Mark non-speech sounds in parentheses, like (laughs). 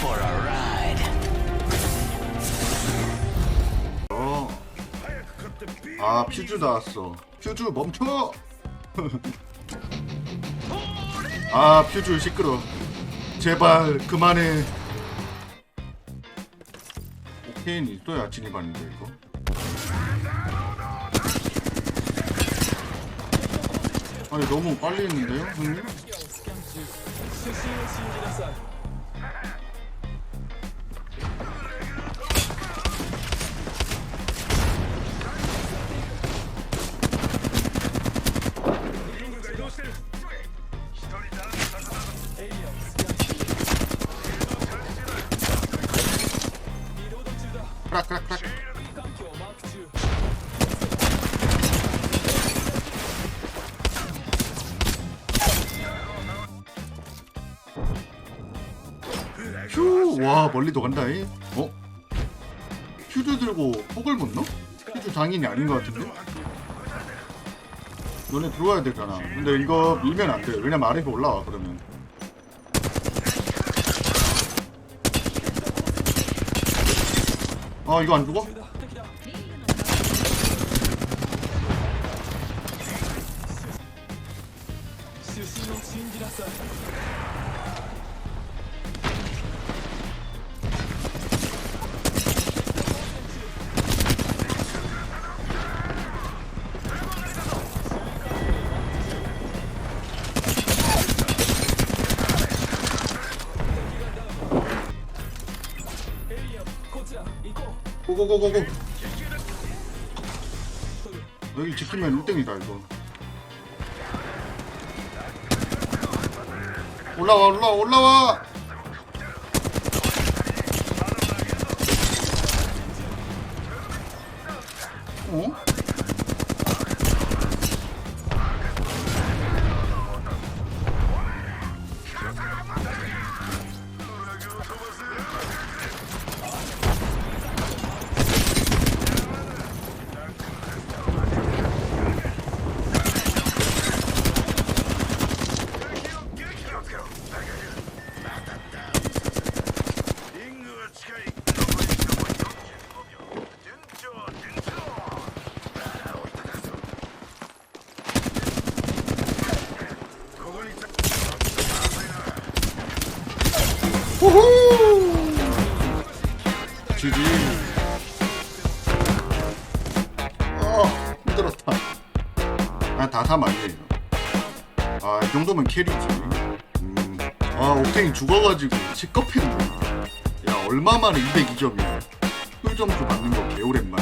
for a ride. 어. 아 퓨즈 나왔어. 퓨즈 멈춰. (laughs) 아 퓨즈 시끄러. 제발 그만해. 오케이 또 야친이 봤는데 이거. 아니 너무 빨리 했는데요 형님? 크락 크락 크락 휴, 와 멀리도 간다이. 어? 퓨즈 들고 폭을 못 넣어? 퓨즈 장인이 아닌 것 같은데? 너네 들어와야 되잖아. 근데 이거 밀면 안 돼. 왜냐면 아래로 올라와 그러면. 아 이거 안 죽어? 고고고고고. 여기 지키면 1등이다 이거. 올라와 올라와 올라와. 어? 호호! 지지. 어, 힘들었다. 아, 다삼 아니에요. 아, 이 정도면 캐리지. 음. 아, 옥탱이 죽어가지고 시겁했네. 야, 얼마 만에 202점이야. 꿀점수 받는 거 개오랜만.